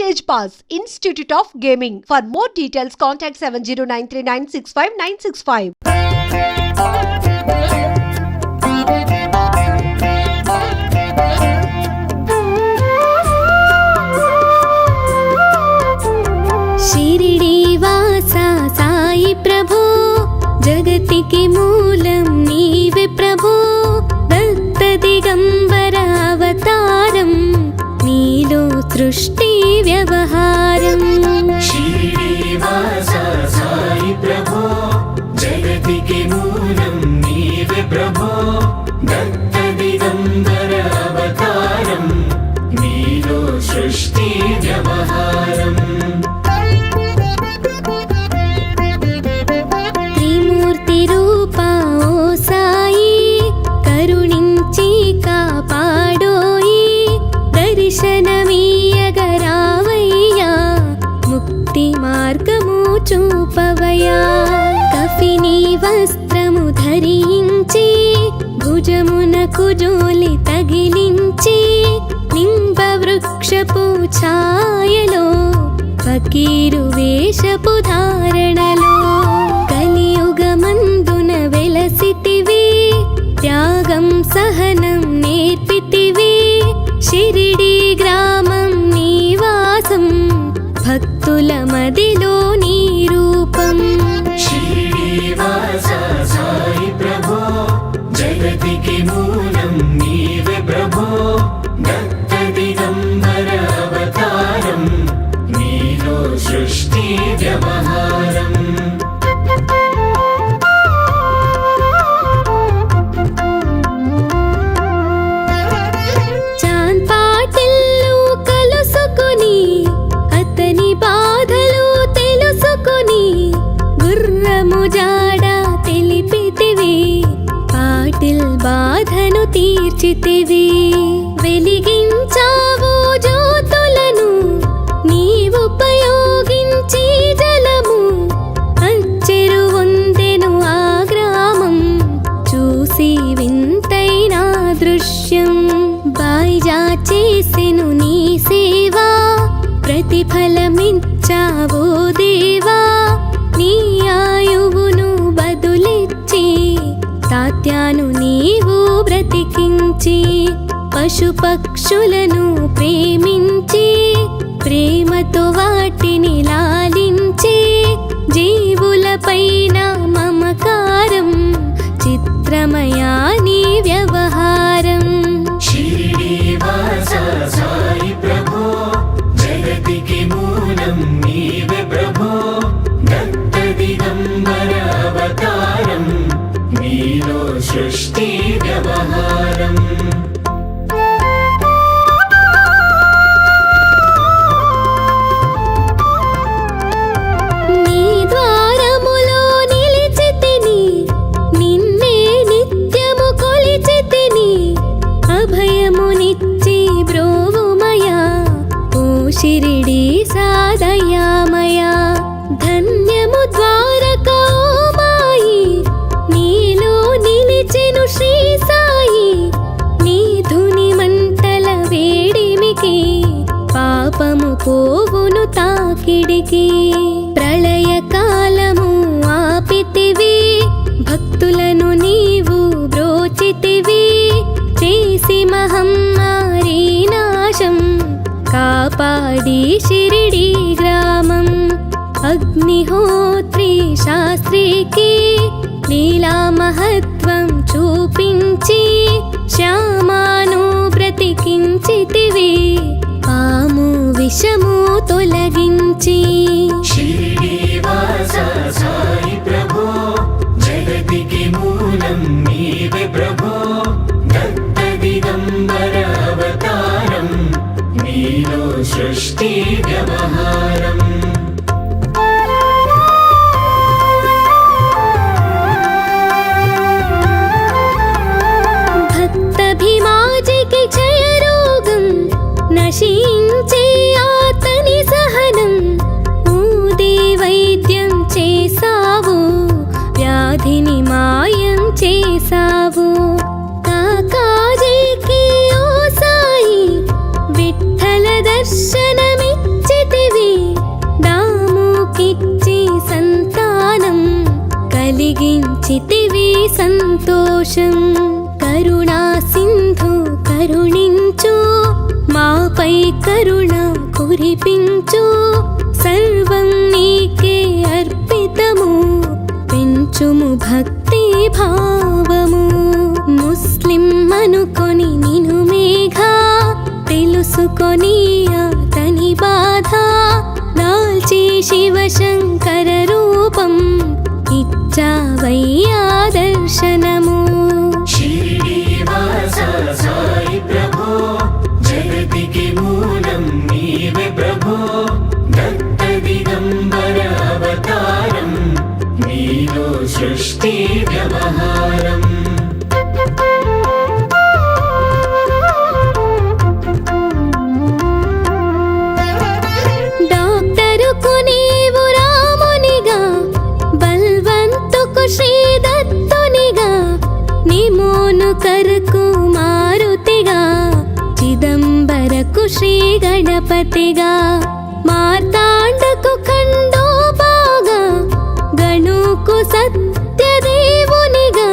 Stage pass institute of gaming for more details contact seven zero nine three nine six five nine six five Shirdi मूलं नीवे प्रभो सृष्टि ನ್ಯವ చూపవయా. కఫిని వస్త్రము ధరించి భుజమునకు జోలి తగిలించి నింబ వృక్షపు ఛాయలో ఫకీరు వేషపు ధా జగతికి మూల తాత్యాను నీవు బ్రతికించి పశుపక్షులను ప్రేమించి ప్రేమతో వాటిని లాలించి జీవులపైన మమకారం చిత్రమయాని వ్యవహారం. శిరిడి పాడి షిరిడి గ్రామం. అగ్నిహోత్రి శాస్త్రికి లీలా మహత్వం చూపించి శ్యామాను బ్రతికించితివి. పాము విషము తొలగించి వర్షం కరుణా సింధు కరుణించు. మాపై కరుణ కురిపించు. సర్వం నీకే అర్పితము. పెంచుము భక్తి భావము. ముస్లిం అనుకొని నిను మేఘా. తెలుసుకొని అతని బాధ. దాల్చి శివశంకర రూపం. ఇచ్చావయ్యా प्रभो। जगतिके मूलं नीवे प्रभो। दत्तदिगम्बर अवतारम् नीलो सृष्टिव्यवहारम् గణపతిగా మార్తాండకు ఖండోబాగా గణుకు సత్యదేవునిగా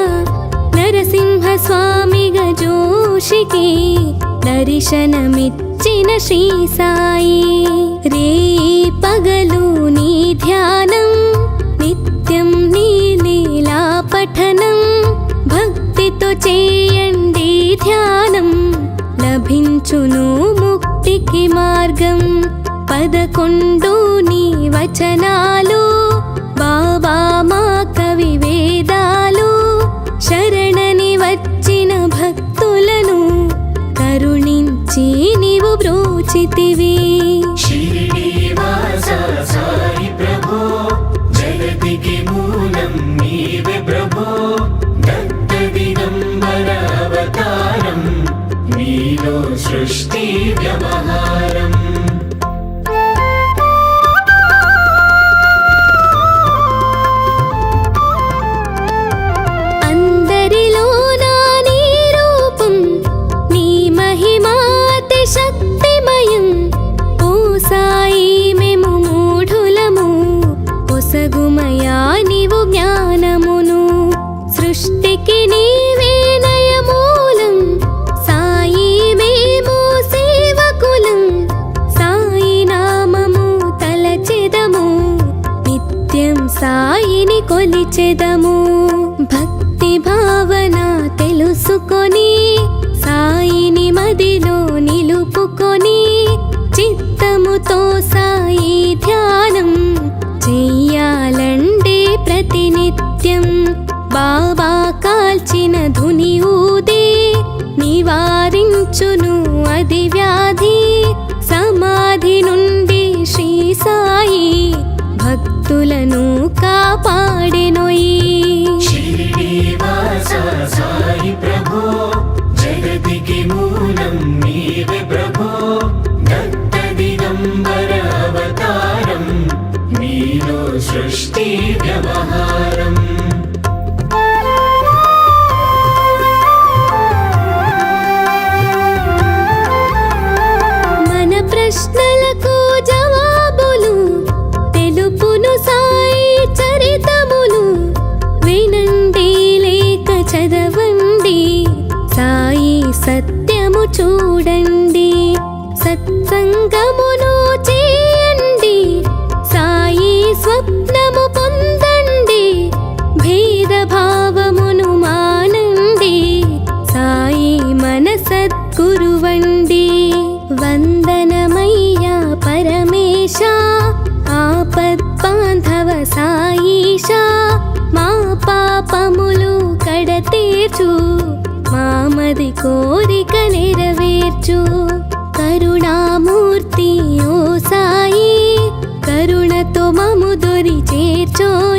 నరసింహ స్వామిగా జోషికి దర్శనమిచ్చిన శ్రీ సాయి. రే పగలు నీ ధ్యానం నిత్యం నీ లీలా పఠనం భక్తితో చేయండి ధ్యానం లభించును ముక్తికి మా పదకొండు నీ వచనాలు బాబా మా కవి వేదాలు. శరణని వచ్చిన భక్తులను కరుణించి నీవు బ్రోచితివి. తెలుసుకొని చదవండి. సాయి సత్యము చూడండి. సత్సంగ তোমা মুদরি চেচন